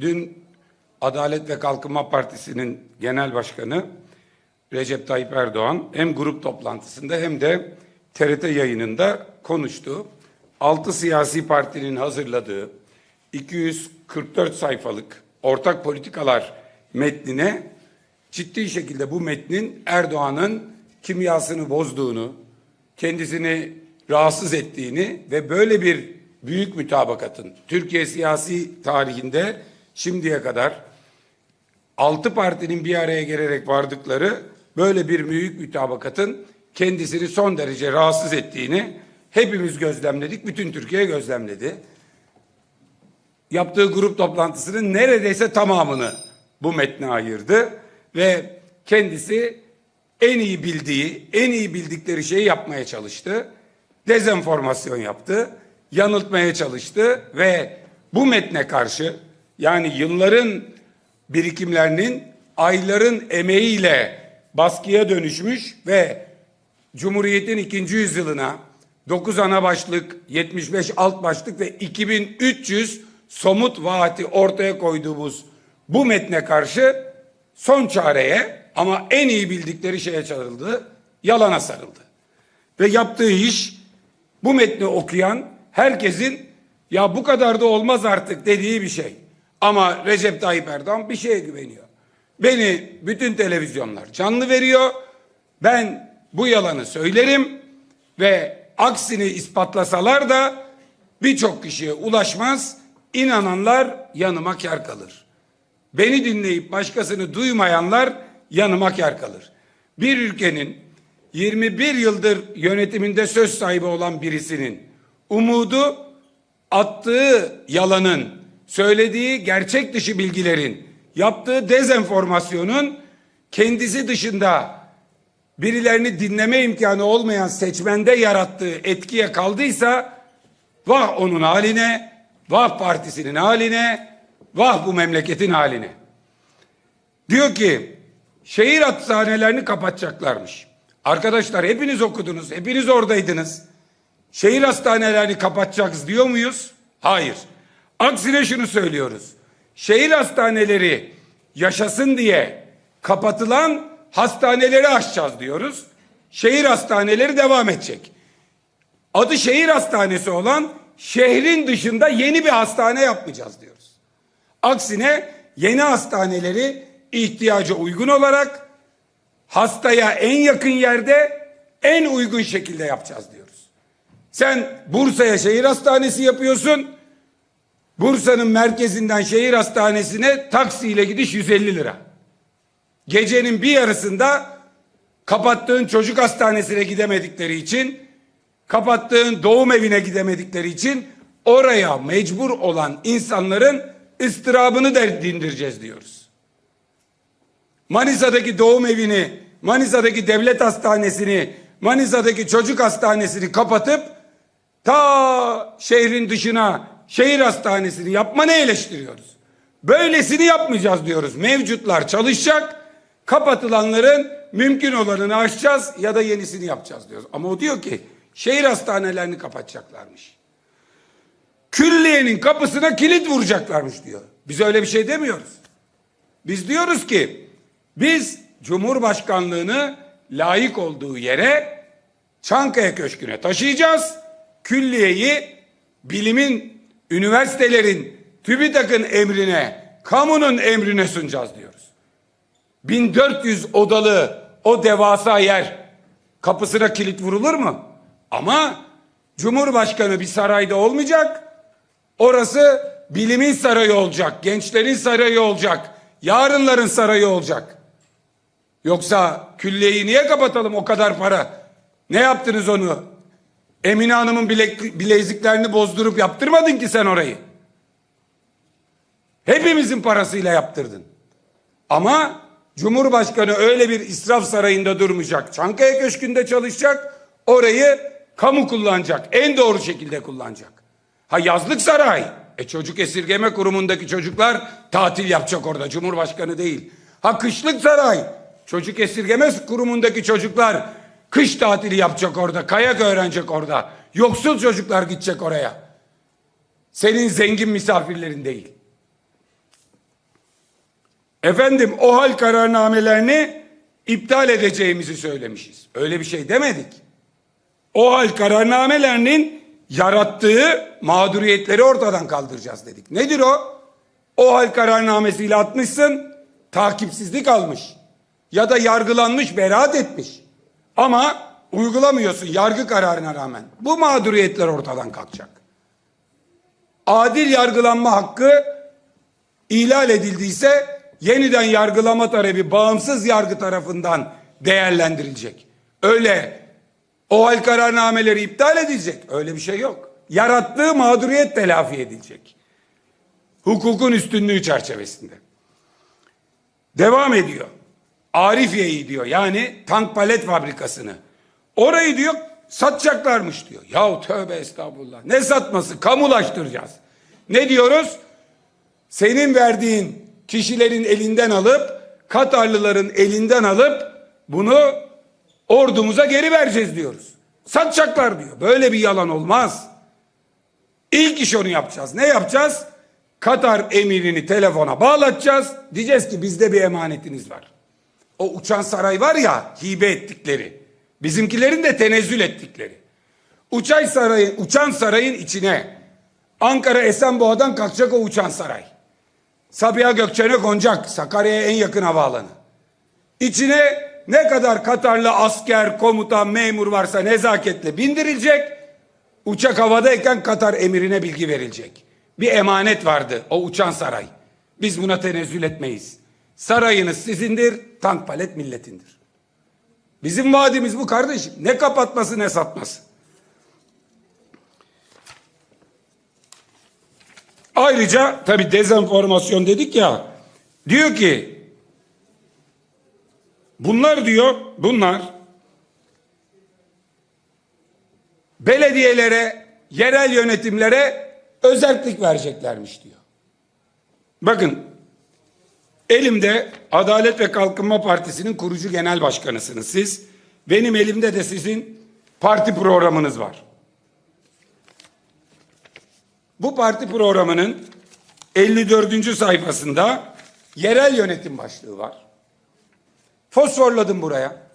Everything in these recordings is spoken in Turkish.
Dün Adalet ve Kalkınma Partisi'nin genel başkanı Recep Tayyip Erdoğan hem grup toplantısında hem de TRT yayınında konuştu. Altı siyasi partinin hazırladığı 244 sayfalık ortak politikalar metnine ciddi şekilde bu metnin Erdoğan'ın kimyasını bozduğunu, kendisini rahatsız ettiğini ve böyle bir büyük mütabakatın Türkiye siyasi tarihinde şimdiye kadar altı partinin bir araya gelerek vardıkları böyle bir büyük mütabakatın kendisini son derece rahatsız ettiğini hepimiz gözlemledik. Bütün Türkiye gözlemledi. Yaptığı grup toplantısının neredeyse tamamını bu metne ayırdı ve kendisi en iyi bildiği, en iyi bildikleri şeyi yapmaya çalıştı. Dezenformasyon yaptı, yanıltmaya çalıştı ve bu metne karşı yani yılların birikimlerinin ayların emeğiyle baskıya dönüşmüş ve Cumhuriyet'in ikinci yüzyılına 9 ana başlık, 75 alt başlık ve 2300 somut vaati ortaya koyduğumuz bu metne karşı son çareye ama en iyi bildikleri şeye çağrıldı, yalana sarıldı. Ve yaptığı iş bu metni okuyan herkesin ya bu kadar da olmaz artık dediği bir şey. Ama Recep Tayyip Erdoğan bir şeye güveniyor. Beni bütün televizyonlar canlı veriyor. Ben bu yalanı söylerim ve aksini ispatlasalar da birçok kişiye ulaşmaz. İnananlar yanıma kar kalır. Beni dinleyip başkasını duymayanlar yanıma kar kalır. Bir ülkenin 21 yıldır yönetiminde söz sahibi olan birisinin umudu attığı yalanın, söylediği gerçek dışı bilgilerin, yaptığı dezenformasyonun kendisi dışında birilerini dinleme imkanı olmayan seçmende yarattığı etkiye kaldıysa vah onun haline, vah partisinin haline, vah bu memleketin haline. Diyor ki şehir hastanelerini kapatacaklarmış. Arkadaşlar hepiniz okudunuz, hepiniz oradaydınız. Şehir hastanelerini kapatacağız diyor muyuz? Hayır. Aksine şunu söylüyoruz. Şehir hastaneleri yaşasın diye kapatılan hastaneleri açacağız diyoruz. Şehir hastaneleri devam edecek. Adı şehir hastanesi olan şehrin dışında yeni bir hastane yapmayacağız diyoruz. Aksine yeni hastaneleri ihtiyaca uygun olarak hastaya en yakın yerde en uygun şekilde yapacağız diyoruz. Sen Bursa'ya şehir hastanesi yapıyorsun. Bursa'nın merkezinden şehir hastanesine taksiyle gidiş 150 lira. Gecenin bir yarısında kapattığın çocuk hastanesine gidemedikleri için, kapattığın doğum evine gidemedikleri için oraya mecbur olan insanların ıstırabını da dindireceğiz diyoruz. Manisa'daki doğum evini, Manisa'daki devlet hastanesini, Manisa'daki çocuk hastanesini kapatıp ta şehrin dışına şehir hastanesini yapmanı eleştiriyoruz. Böylesini yapmayacağız diyoruz. Mevcutlar çalışacak, kapatılanların mümkün olanını açacağız ya da yenisini yapacağız diyoruz. Ama o diyor ki şehir hastanelerini kapatacaklarmış. Külliyenin kapısına kilit vuracaklarmış diyor. Biz öyle bir şey demiyoruz. Biz diyoruz ki biz Cumhurbaşkanlığını layık olduğu yere Çankaya Köşkü'ne taşıyacağız. Külliyeyi bilimin, üniversitelerin, TÜBİTAK'ın emrine, kamunun emrine sunacağız diyoruz. 1400 odalı o devasa yer kapısına kilit vurulur mu? Ama Cumhurbaşkanı bir sarayda olmayacak. Orası bilimin sarayı olacak, gençlerin sarayı olacak, yarınların sarayı olacak. Yoksa külliyeyi niye kapatalım o kadar para? Ne yaptınız onu? Emine Hanım'ın bilek, bileziklerini bozdurup yaptırmadın ki sen orayı. Hepimizin parasıyla yaptırdın. Ama Cumhurbaşkanı öyle bir israf sarayında durmayacak. Çankaya Köşkü'nde çalışacak. Orayı kamu kullanacak. En doğru şekilde kullanacak. Ha yazlık saray. E çocuk esirgeme kurumundaki çocuklar tatil yapacak orada. Cumhurbaşkanı değil. Ha kışlık saray. Çocuk esirgeme kurumundaki çocuklar kış tatili yapacak orada. Kayak öğrenecek orada. Yoksul çocuklar gidecek oraya. Senin zengin misafirlerin değil. Efendim o hal kararnamelerini iptal edeceğimizi söylemişiz. Öyle bir şey demedik. O hal kararnamelerinin yarattığı mağduriyetleri ortadan kaldıracağız dedik. Nedir o? O hal kararnamesiyle atmışsın, takipsizlik almış. Ya da yargılanmış, beraat etmiş. Ama uygulamıyorsun yargı kararına rağmen. Bu mağduriyetler ortadan kalkacak. Adil yargılanma hakkı ihlal edildiyse yeniden yargılama talebi bağımsız yargı tarafından değerlendirilecek. Öyle o kararnameleri iptal edilecek. Öyle bir şey yok. Yarattığı mağduriyet telafi edilecek. Hukukun üstünlüğü çerçevesinde. Devam ediyor. Arifiye'yi diyor yani tank palet fabrikasını. Orayı diyor satacaklarmış diyor. Yahu tövbe estağfurullah. Ne satması? Kamulaştıracağız. Ne diyoruz? Senin verdiğin kişilerin elinden alıp Katarlıların elinden alıp bunu ordumuza geri vereceğiz diyoruz. Satacaklar diyor. Böyle bir yalan olmaz. İlk iş onu yapacağız. Ne yapacağız? Katar emirini telefona bağlatacağız. Diyeceğiz ki bizde bir emanetiniz var. O uçan saray var ya hibe ettikleri. Bizimkilerin de tenezzül ettikleri. Uçay sarayın, uçan sarayın içine Ankara Esenboğa'dan kalkacak o uçan saray. Sabiha Gökçen'e konacak. Sakarya'ya en yakın havaalanı. İçine ne kadar Katarlı asker, komutan, memur varsa nezaketle bindirilecek. Uçak havadayken Katar emirine bilgi verilecek. Bir emanet vardı o uçan saray. Biz buna tenezzül etmeyiz. Sarayınız sizindir, tank palet milletindir. Bizim vaadimiz bu kardeşim. Ne kapatması ne satması. Ayrıca tabi dezenformasyon dedik ya. Diyor ki bunlar diyor bunlar belediyelere, yerel yönetimlere özellik vereceklermiş diyor. Bakın elimde Adalet ve Kalkınma Partisi'nin kurucu genel başkanısınız siz. Benim elimde de sizin parti programınız var. Bu parti programının 54. sayfasında yerel yönetim başlığı var. Fosforladım buraya.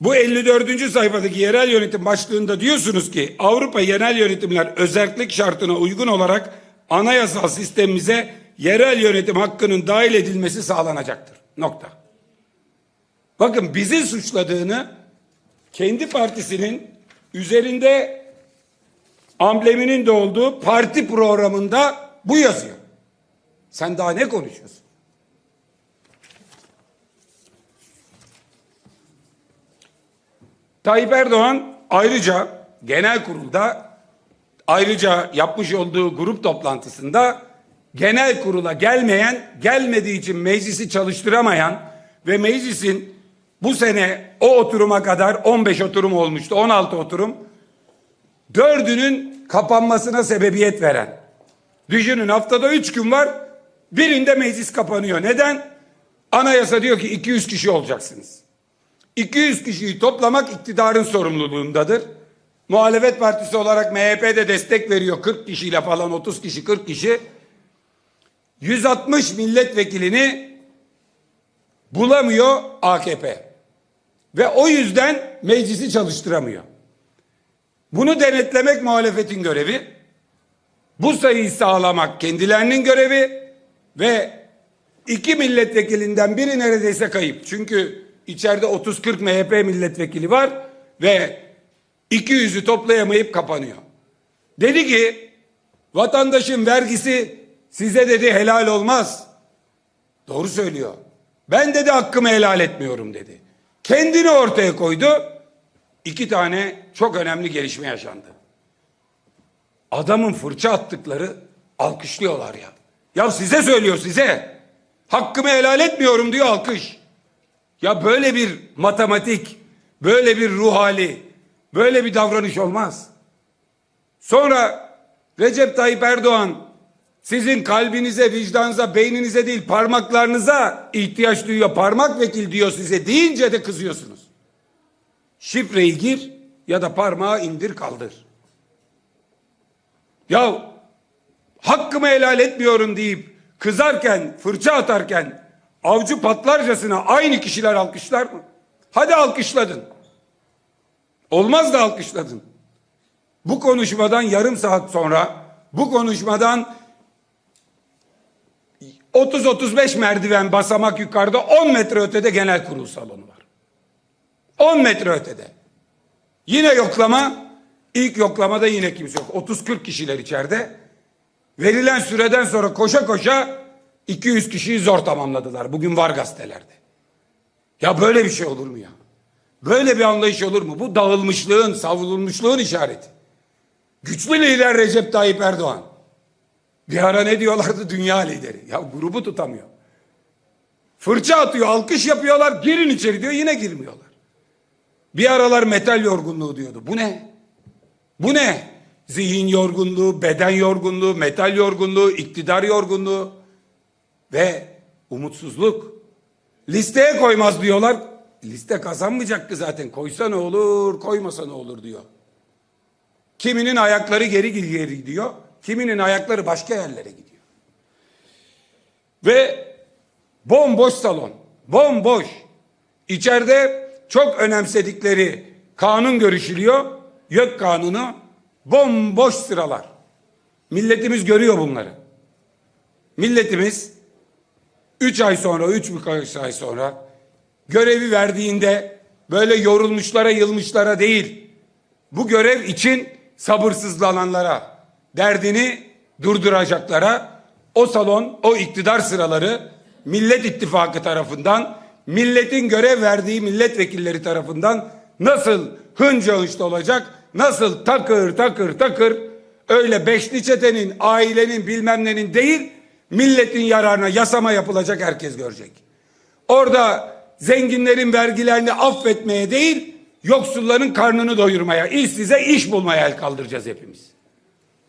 Bu 54. sayfadaki yerel yönetim başlığında diyorsunuz ki Avrupa yerel yönetimler özellik şartına uygun olarak anayasal sistemimize yerel yönetim hakkının dahil edilmesi sağlanacaktır. Nokta. Bakın bizi suçladığını kendi partisinin üzerinde ambleminin de olduğu parti programında bu yazıyor. Sen daha ne konuşuyorsun? Tayyip Erdoğan ayrıca genel kurulda ayrıca yapmış olduğu grup toplantısında genel kurula gelmeyen, gelmediği için meclisi çalıştıramayan ve meclisin bu sene o oturuma kadar 15 oturum olmuştu, 16 oturum. Dördünün kapanmasına sebebiyet veren. Düşünün haftada üç gün var, birinde meclis kapanıyor. Neden? Anayasa diyor ki 200 kişi olacaksınız. 200 kişiyi toplamak iktidarın sorumluluğundadır. Muhalefet partisi olarak MHP de destek veriyor 40 kişiyle falan 30 kişi 40 kişi. 160 milletvekilini bulamıyor AKP. Ve o yüzden meclisi çalıştıramıyor. Bunu denetlemek muhalefetin görevi. Bu sayıyı sağlamak kendilerinin görevi ve iki milletvekilinden biri neredeyse kayıp. Çünkü içeride 30-40 MHP milletvekili var ve 200'ü toplayamayıp kapanıyor. Dedi ki vatandaşın vergisi size dedi helal olmaz. Doğru söylüyor. Ben dedi hakkımı helal etmiyorum dedi. Kendini ortaya koydu. İki tane çok önemli gelişme yaşandı. Adamın fırça attıkları alkışlıyorlar ya. Ya size söylüyor size. Hakkımı helal etmiyorum diyor alkış. Ya böyle bir matematik, böyle bir ruh hali, böyle bir davranış olmaz. Sonra Recep Tayyip Erdoğan sizin kalbinize, vicdanınıza, beyninize değil parmaklarınıza ihtiyaç duyuyor. Parmak vekil diyor size deyince de kızıyorsunuz. Şifreyi gir ya da parmağı indir kaldır. Ya hakkımı helal etmiyorum deyip kızarken, fırça atarken avcı patlarcasına aynı kişiler alkışlar mı? Hadi alkışladın. Olmaz da alkışladın. Bu konuşmadan yarım saat sonra bu konuşmadan 30-35 merdiven basamak yukarıda 10 metre ötede genel kurul salonu var. 10 metre ötede. Yine yoklama, ilk yoklamada yine kimse yok. 30-40 kişiler içeride. Verilen süreden sonra koşa koşa 200 kişiyi zor tamamladılar. Bugün var gazetelerde. Ya böyle bir şey olur mu ya? Böyle bir anlayış olur mu? Bu dağılmışlığın, savrulmuşluğun işareti. Güçlü lider Recep Tayyip Erdoğan. Bir ara ne diyorlardı? Dünya lideri. Ya grubu tutamıyor. Fırça atıyor, alkış yapıyorlar, girin içeri diyor, yine girmiyorlar. Bir aralar metal yorgunluğu diyordu. Bu ne? Bu ne? Zihin yorgunluğu, beden yorgunluğu, metal yorgunluğu, iktidar yorgunluğu ve umutsuzluk. Listeye koymaz diyorlar. Liste kazanmayacak ki zaten. Koysa ne olur, koymasa ne olur diyor. Kiminin ayakları geri geri gidiyor. Kiminin ayakları başka yerlere gidiyor. Ve bomboş salon. Bomboş. İçeride çok önemsedikleri kanun görüşülüyor. YÖK kanunu bomboş sıralar. Milletimiz görüyor bunları. Milletimiz 3 ay sonra, üç birkaç ay sonra görevi verdiğinde böyle yorulmuşlara, yılmışlara değil, bu görev için sabırsızlananlara, derdini durduracaklara o salon, o iktidar sıraları Millet İttifakı tarafından, milletin görev verdiği milletvekilleri tarafından nasıl hınca hınçlı olacak, nasıl takır takır takır öyle beşli çetenin, ailenin bilmem değil, milletin yararına yasama yapılacak herkes görecek. Orada zenginlerin vergilerini affetmeye değil, yoksulların karnını doyurmaya, işsize iş bulmaya el kaldıracağız hepimiz.